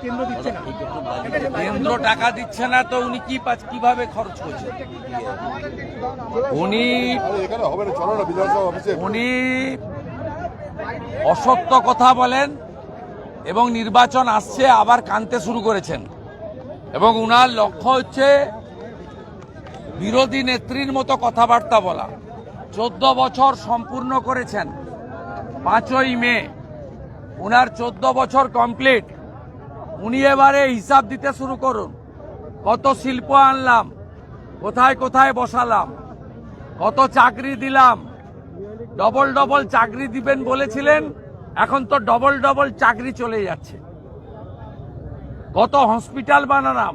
কেন্দ্র দিচ্ছে না? কেন্দ্র টাকা দিচ্ছে না তো উনি কি পাচ- কীভাবে খরচ করছেন? উনি উনি অসত্য কথা বলেন এবং নির্বাচন আসছে আবার কানতে শুরু করেছেন। এবং উনার লক্ষ্য হচ্ছে বিরোধী নেত্রীর মতো কথাবার্তা বলা। চোদ্দ বছর সম্পূর্ণ করেছেন পাঁচই মে। উনার চোদ্দ বছর কমপ্লিট উনি এবারে হিসাব দিতে শুরু করুন। কত শিল্প আনলাম, কোথায় কোথায় বসালাম, কত চাকরি দিলাম ডবল ডবল চাকরি দিবেন বলেছিলেন, এখন তো ডবল ডবল চাকরি চলে যাচ্ছে। কত হসপিটাল বানালাম,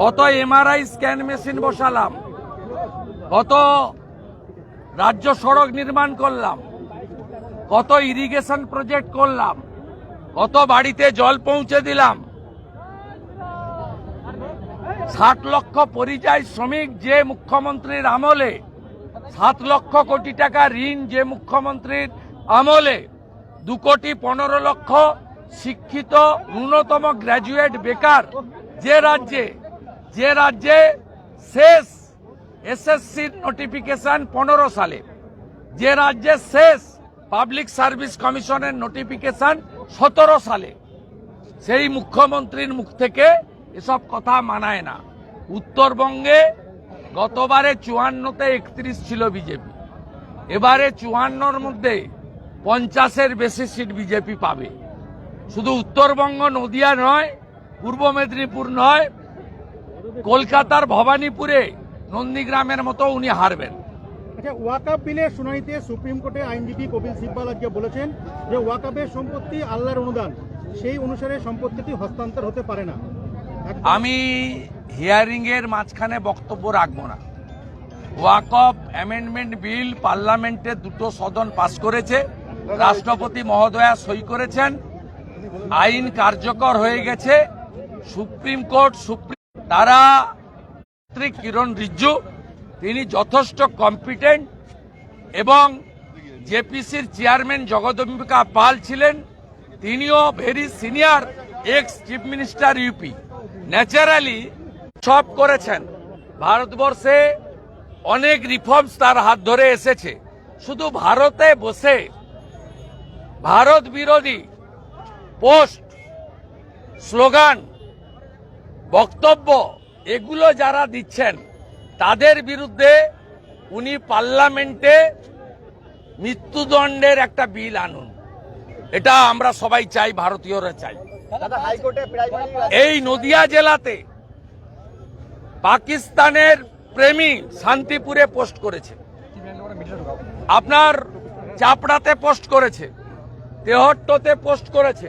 কত এমআরআই স্ক্যান মেশিন বসালাম, কত রাজ্য সড়ক নির্মাণ করলাম কত ইরিগেশন প্রজেক্ট করলাম, কত বাড়িতে জল পৌঁছে দিলাম। ষাট লক্ষ পরিযায়ী শ্রমিক যে মুখ্যমন্ত্রীর আমলে সাত লক্ষ কোটি টাকা ঋণ যে মুখ্যমন্ত্রীর আমলে, দু কোটি পনেরো লক্ষ শিক্ষিত ন্যূনতম গ্র্যাজুয়েট বেকার যে রাজ্যে যে রাজ্যে শেষ এসএসসির নোটিফিকেশন পনেরো সালে, যে রাজ্যে শেষ পাবলিক সার্ভিস কমিশনের নোটিফিকেশন সতেরো সালে। সেই মুখ্যমন্ত্রীর মুখ থেকে এসব কথা মানায় না। উত্তরবঙ্গে গতবারে চুয়ান্নতে একত্রিশ ছিল বিজেপি। এবারে চুয়ান্নর মধ্যে পঞ্চাশের বেশি সিট বিজেপি পাবে। শুধু উত্তরবঙ্গ, নদিয়া নয়, পূর্ব মেদিনীপুর নয়, কলকাতার ভবানীপুরে নন্দীগ্রামের মতো উনি হারবেন। আচ্ছা ওয়াকাপ বিলের শুনানিতে সুপ্রিম কোর্টে আইনজীবী কপিল সিব্বাল আজকে বলেছেন যে ওয়াকাপের সম্পত্তি আল্লাহর অনুদান। সেই অনুসারে সম্পত্তিটি হস্তান্তর হতে পারে না। আমি হিয়ারিং এর মাঝখানে বক্তব্য রাখব না। ওয়াকফ অ্যামেন্ডমেন্ট বিল পার্লামেন্টে দুটো সদন পাস করেছে। রাষ্ট্রপতি মহোদয়া সই করেছেন। আইন কার্যকর হয়ে গেছে। সুপ্রিম কোর্ট সুপ্রিম তারা কিরণ রিজ্জু তিনি যথেষ্ট কম্পিটেন্ট এবং জেপিসির চেয়ারম্যান জগদম্বিকা পাল ছিলেন। তিনিও very senior ex chief minister UP naturally সব করেছেন। ভারতবর্ষে অনেক রিফর্মস তার হাত ধরে এসেছে। শুধু ভারতে বসে ভারত বিরোধী পোস্ট স্লোগান বক্তব্য, এগুলো যারা দিচ্ছেন তাদের বিরুদ্ধে উনি পার্লামেন্টে মৃত্যুদণ্ডের একটা বিল আনুন। এটা আমরা সবাই চাই ভারতীয়রা চাই। এই নদিয়া জেলাতে পাকিস্তানের প্রেমী শান্তিপুরে পোস্ট করেছে। আপনার চাপড়াতে পোস্ট করেছে তেহট্টতে পোস্ট করেছে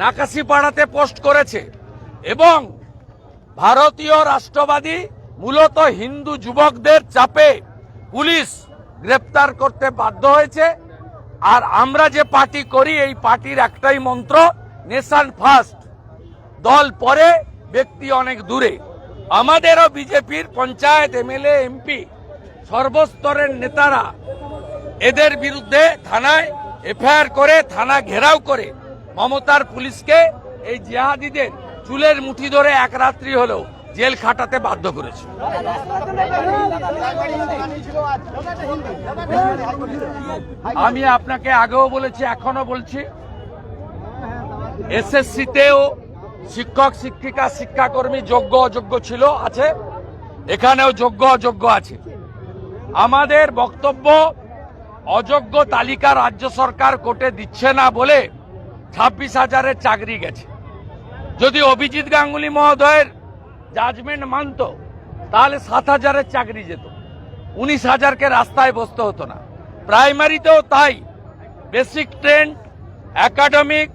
নাকাশিপাড়াতে পোস্ট করেছে এবং ভারতীয় রাষ্ট্রবাদী মূলত হিন্দু যুবকদের চাপে পুলিশ গ্রেপ্তার করতে বাধ্য হয়েছে। আর আমরা যে পার্টি করি, এই পার্টির একটাই মন্ত্র নেশন ফার্স্ট দল পরে, ব্যক্তি অনেক দূরে। আমাদেরও বিজেপির পঞ্চায়েত এমএলএ, এমপি, সর্বস্তরের নেতারা এদের বিরুদ্ধে থানায় এফআইআর করে, থানা ঘেরাও করে মমতার পুলিশকে এই জিহাদিদের চুলের মুঠি ধরে এক রাত্রি হলেও জেল খাটাতে বাধ্য করেছে। আমি আপনাকে আগেও বলেছি এখনও বলছি, এসএসসিতেও শিক্ষক, শিক্ষিকা, শিক্ষাকর্মী যোগ্য, অযোগ্য ছিল, আছে। এখানেও যোগ্য, অযোগ্য আছে। আমাদের বক্তব্য, অযোগ্য তালিকা রাজ্য সরকার কোর্টে দিচ্ছে না বলে ছাব্বিশ হাজারের চাকরি গেছে। যদি অভিজিৎ গাঙ্গুলি মহোদয়ের জাজমেন্ট মানত, তাহলে সাত হাজারের চাকরি যেত। উনিশ হাজারকে রাস্তায় বসতে হতো না। প্রাইমারিতেও তাই। বেসিক ট্রেন্ড একাডেমিক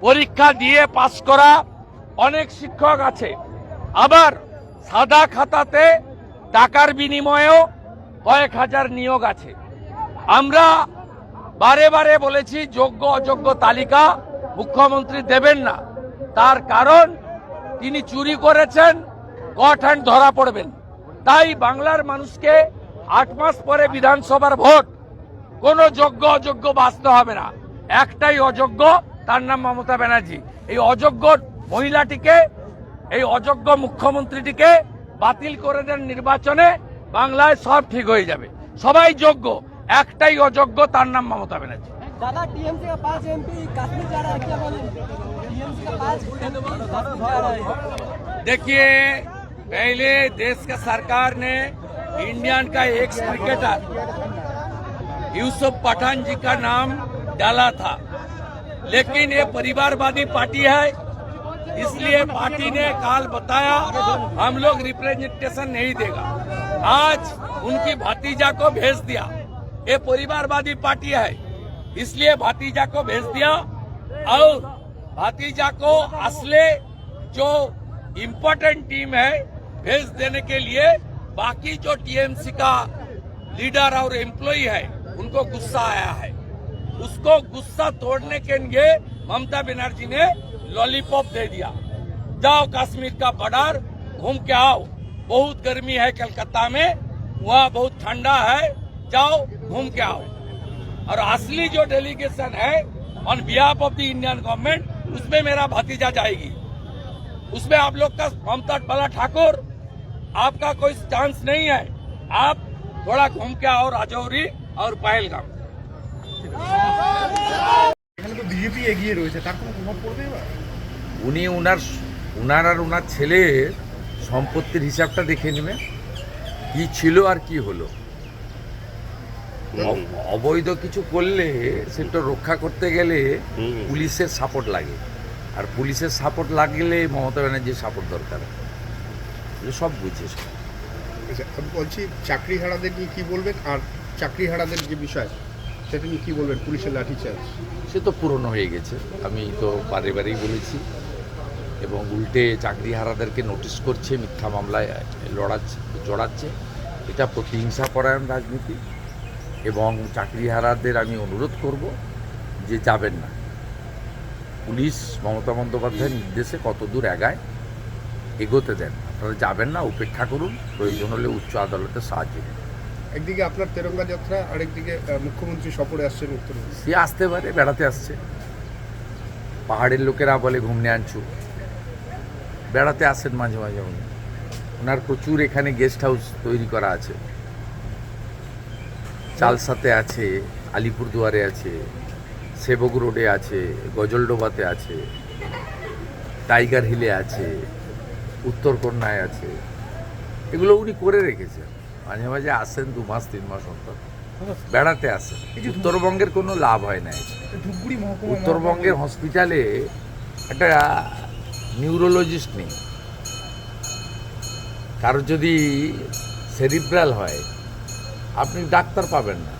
পরীক্ষা দিয়ে পাশ করা অনেক শিক্ষক আছে। আবার সাদা খাতাতে টাকার বিনিময়েও কয়েক হাজার নিয়োগ আছে। আমরা বারে বারে বলেছি যোগ্য অযোগ্য তালিকা মুখ্যমন্ত্রী দেবেন না। তার কারণ তিনি চুরি করেছেন কট হ্যান্ড ধরা পড়বেন। তাই বাংলার মানুষকে আট মাস পরে বিধানসভার ভোট, কোনো যোগ্য অযোগ্য বাঁচতে হবে না। একটাই অযোগ্য, তার নাম মমতা ব্যানার্জি। এই অযোগ্য মহিলাটিকে, এই অযোগ্য মুখ্যমন্ত্রীটিকে বাতিল করে দেন নির্বাচনে, বাংলায় সব ঠিক হয়ে যাবে। সবাই যোগ্য, একটাই অযোগ্য, তার নাম মমতা ব্যানার্জি। দাদা টিএমসি পাঁচ এমপি কাশ্মীর देखिए, पहले देश का सरकार ने इंडियन का एक क्रिकेटर यूसुफ पठान जी का नाम डाला था। लेकिन ये परिवारवादी पार्टी है, इसलिए पार्टी ने काल बताया, हम लोग रिप्रेजेंटेशन नहीं देगा। आज उनकी भतीजा को भेज दिया। ये परिवारवादी पार्टी है, इसलिए भतीजा को भेज दिया। और भतीजा को असले जो इम्पोर्टेंट टीम है, भेज देने के लिए बाकी जो टीएमसी का लीडर और एम्प्लॉय है, उनको गुस्सा आया है। उसको गुस्सा तोड़ने के लिए ममता बनर्जी ने लॉलीपॉप दे दिया। जाओ कश्मीर का बॉर्डर, घूम के आओ। बहुत गर्मी है कलकत्ता में, वहाँ बहुत ठंडा है, जाओ, घूम के आओ। और असली जो डेलीगेशन है on behalf of the Indian government उसमें मेरा भतीजा जाएगी उसमें आप लोग का ममता बाला ठाकुर आपका कोई चांस नहीं है आप थोड़ा घूम के आओ राजौरी और पहलगाम এখানে তো বিজেপি এগিয়ে রয়েছে তার কোনো প্রভাব পড়বে এবার উনি ওনার ওনার আর ওনার ছেলের সম্পত্তির হিসাবটা দেখে নেবেন কি ছিল আর কি হলো অ- অবৈধ কিছু করলে সেটা রক্ষা করতে গেলে পুলিশের সাপোর্ট লাগে। আর পুলিশের সাপোর্ট লাগলে মমতা ব্যানার্জির সাপোর্ট দরকার। সব বুঝে সব। আচ্ছা আমি বলছি চাকরি হারাদের নিয়ে কী বলবেন? আর চাকরি হারাদের যে বিষয় সেটা নিয়ে কী বলবেন? পুলিশের লাঠিচার্জ। সে তো পুরনো হয়ে গেছে। আমি তো বারে বারেই বলেছি। এবং উল্টে চাকরি হারাদেরকে নোটিশ করছে মিথ্যা মামলায় লড়াচ্ছে জড়াচ্ছে। এটা প্রতিহিংসা পরায়ণ রাজনীতি। এবং চাকরি হারাদের আমি অনুরোধ করব যে যাবেন না। পুলিশ মমতা বন্দ্যোপাধ্যায়ের নির্দেশে কত দূর এগায় এগোতে দেন আপনারা যাবেন না উপেক্ষা করুন প্রয়োজন হলে উচ্চ আদালতে সাহায্য নিন। একদিকে আপনার তেরঙ্গা যাত্রা আরেকদিকে মুখ্যমন্ত্রী সফরে আসছেন উত্তর সে আসতে পারে বেড়াতে আসছে। পাহাড়ের লোকেরা বলে ঘুমনে আনছু। বেড়াতে আসেন মাঝে মাঝে উনি। ওনার প্রচুর এখানে গেস্ট হাউস তৈরি করা আছে। চালসাতে আছে আলিপুরদুয়ারে আছে সেবক রোডে আছে গজলডোবাতে আছে টাইগার হিলে আছে উত্তরকন্যায় আছে। এগুলো উনি করে রেখেছেন। মাঝে মাঝে আসেন দু মাস তিন মাস অন্তর। বেড়াতে আসেন। উত্তরবঙ্গের কোনো লাভ হয় না এতে। ধূপগুড়ি মহকুমা উত্তরবঙ্গের হসপিটালে একটা নিউরোলজিস্ট নেই। কারও যদি সেরিব্রাল হয় আপনি ডাক্তার পাবেন না।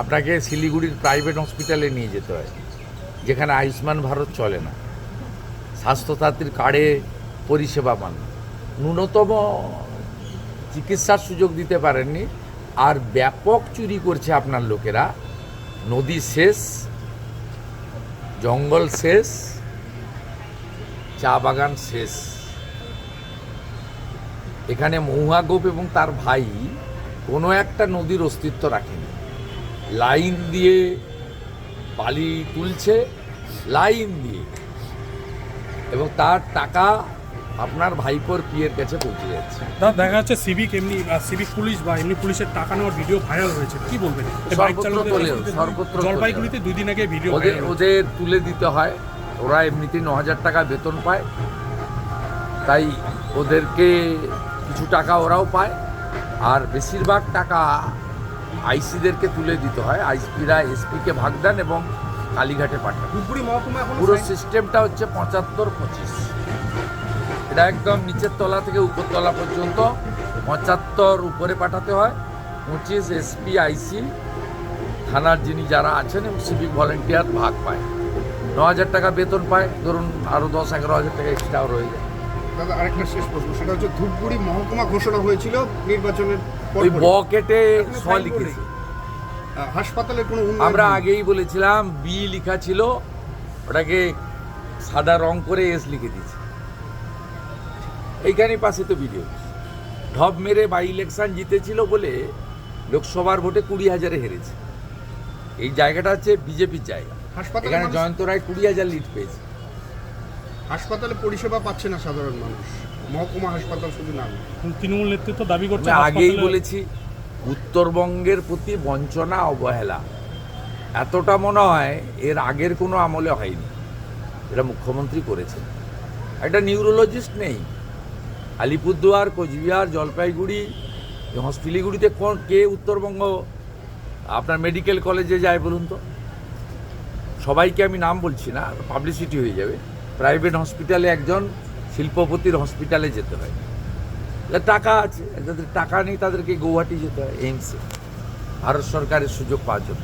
আপনাকে শিলিগুড়ির প্রাইভেট হসপিটালে নিয়ে যেতে হয়, যেখানে আয়ুষ্মান ভারত চলে না। স্বাস্থ্যসাথীর কার্ডে পরিষেবা পান ন্যূনতম চিকিৎসার সুযোগ দিতে পারেননি। আর ব্যাপক চুরি করছে আপনার লোকেরা। নদী শেষ, জঙ্গল শেষ, চা বাগান শেষ। এখানে মহুয়া গোপ এবং তার ভাই কোনো একটা নদীর অস্তিত্ব রাখেনি। লাইন দিয়ে বালি তুলছে লাইন দিয়ে। এবং তার টাকা আপনার ভাইপোর পিয়ের কাছে পৌঁছে যাচ্ছে। দাদা দেখা যাচ্ছে সিভিক এমনি সিভিক পুলিশ বা এমনি পুলিশের টাকা নেওয়ার ভিডিও ভাইরাল হয়েছে। কি বলবেন? সর্বত্র জলপাইগুড়িতে দুই দিন আগে ভিডিও ওদের ওদের তুলে দিতে হয়। ওরা এমনিতেই ন হাজার টাকা বেতন পায়। তাই ওদেরকে কিছু টাকা ওরাও পায়। আর বেশিরভাগ টাকা আইসিদেরকে তুলে দিতে হয়। আইসপিরা এসপিকে ভাগ দেন এবং কালীঘাটে পাঠান। পুরো সিস্টেমটা হচ্ছে পঁচাত্তর পঁচিশ। এটা একদম নিচের তলা থেকে উপরতলা পর্যন্ত পঁচাত্তর উপরে পাঠাতে হয়। পঁচিশ এসপি আইসি থানার যিনি যারা আছেন এবং সিভিক ভলেন্টিয়ার ভাগ পায়। ন হাজার টাকা বেতন পায়। ধরুন আরও দশ এগারো হাজার টাকা এক্সট্রাও রয়ে যায়। দাদা আরেকটা শেষ প্রশ্ন সেটা হচ্ছে ধূপগুড়ি মহকুমা ঘোষণা হয়েছিল নির্বাচনের ওই ব। কেটে স লিখেছে। আহ, হাসপাতালের কোনো আমরা আগেই বলেছিলাম বি লেখা ছিল ওটাকে সাদা রং করে এস লিখে দিয়েছি। এইখানে পাশে তো ভিডিও ঢপ মেরে বাই ইলেকশন জিতেছিল বলে লোকসভার ভোটে কুড়ি হাজারে হেরেছে। এই জায়গাটা হচ্ছে বিজেপির জায়গা। হাসপাতালে এখানে জয়ন্ত রায় কুড়ি হাজার লিড পেয়েছে। হাসপাতালে পরিষেবা পাচ্ছে না সাধারণ মানুষ। মহকুমা হাসপাতাল শুধু না। তৃণমূল নেতৃত্ব দাবি করছে আগেই বলেছি উত্তরবঙ্গের প্রতি বঞ্চনা অবহেলা। এতটা মনে হয় এর আগের কোনো আমলে হয়নি। এটা মুখ্যমন্ত্রী করেছেন। একটা নিউরোলজিস্ট নেই। আলিপুরদুয়ার কোচবিহার জলপাইগুড়ি এবং শিলিগুড়িতে কোন কে উত্তরবঙ্গ আপনার মেডিকেল কলেজে যায় বলুন তো? সবাইকে আমি নাম বলছি না পাবলিসিটি হয়ে যাবে। প্রাইভেট হসপিটালে একজন শিল্পপতির হসপিটালে যেতে হয়। টাকা আছে যাদের টাকা নেই তাদেরকে গৌহাটি যেতে হয়, এইমসে। ভারত সরকারের সুযোগ পাওয়ার জন্য।